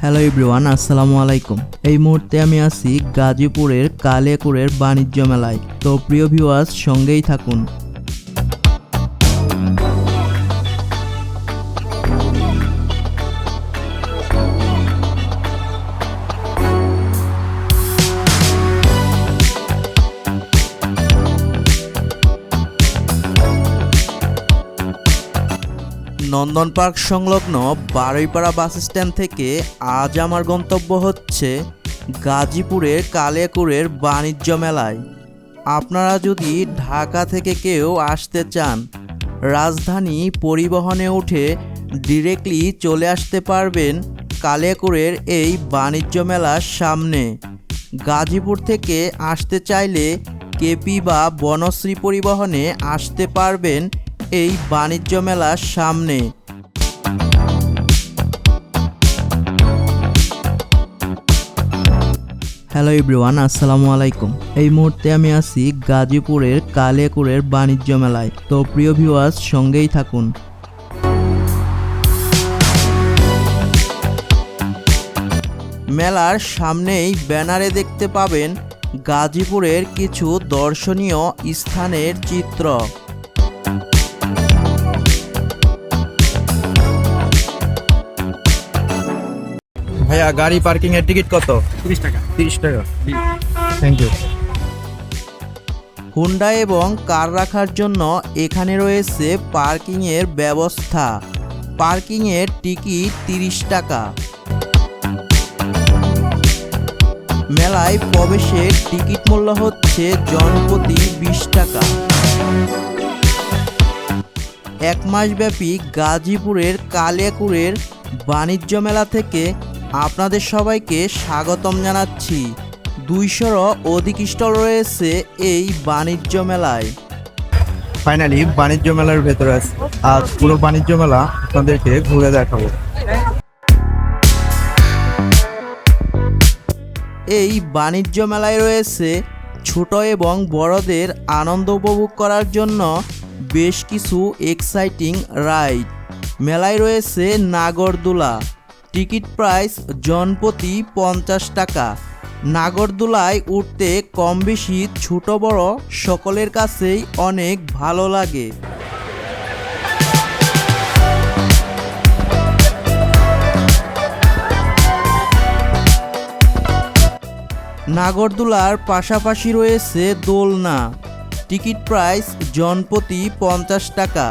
Hello everyone আসসালামু আলাইকুম। এই মুহূর্তে আমি আছি গাজীপুরের কালেকুরের বাণিজ্য মেলায়। তো প্রিয় ভিউয়ার্স সঙ্গেই থাকুন। নন্দন পার্ক সংলগ্ন বারুইপাড়া বাস স্ট্যান্ড থেকে আজ আমার গন্তব্য হচ্ছে গাজীপুরের কালিয়াকুরের বাণিজ্য মেলায়। আপনারা যদি ঢাকা থেকে কেউ আসতে চান, রাজধানী পরিবহনে উঠে ডিরেক্টলি চলে আসতে পারবেন কালিয়াকুরের এই বাণিজ্য মেলার সামনে। গাজীপুর থেকে আসতে চাইলে কেপি বা বনশ্রী পরিবহনে আসতে পারবেন এই বাণিজ্য মেলার সামনে। হ্যালো এভরিওয়ান আসসালামু আলাইকুম। এই মুহূর্তে আমি আছি গাজীপুরের কালিয়াকুরের বাণিজ্য মেলায়। তো প্রিয় ভিউয়ার্স সঙ্গেই থাকুন। মেলার সামনেই ব্যানারে দেখতে পাবেন গাজীপুরের কিছু দর্শনীয় স্থানের চিত্র। ভাইয়া গাড়ি পার্কিং এর টিকিট কত? তিরিশ টাকা। তিরিশ টাকা। থ্যাংক ইউ হুন্ডা এবং কার রাখার জন্য এখানে রয়েছে পার্কিংয়ের ব্যবস্থা। পার্কিংয়ের টিকিট তিরিশ টাকা। মেলায় প্রবেশের টিকিট মূল্য হচ্ছে জনপ্রতি বিশ টাকা। এক মাসব্যাপী গাজীপুরের কালিয়াকুরের বাণিজ্য মেলা থেকে আপনাদের সবাইকে স্বাগতম জানাচ্ছি। দুইশোরও অধিক স্টল রয়েছে এই বাণিজ্য মেলায়। ফাইনালি বাণিজ্য মেলার ভেতরে আছে। আজ পুরো বাণিজ্য মেলা আপনাদেরকে ঘুরে দেখাবো। এই বাণিজ্য মেলায় রয়েছে ছোট এবং বড়দের আনন্দ উপভোগ করার জন্য বেশ কিছু এক্সাইটিং রাইড মেলায় রয়েছে নাগরদোলা। টিকিট প্রাইস জনপ্রতি পঞ্চাশ টাকা। নাগরদোলায় উঠতে কম বেশি ছোট বড় সকলের কাছেই অনেক ভালো লাগে। নাগরদোলার পাশাপাশি রয়েছে দোলনা। টিকিট প্রাইস জনপ্রতি পঞ্চাশ টাকা।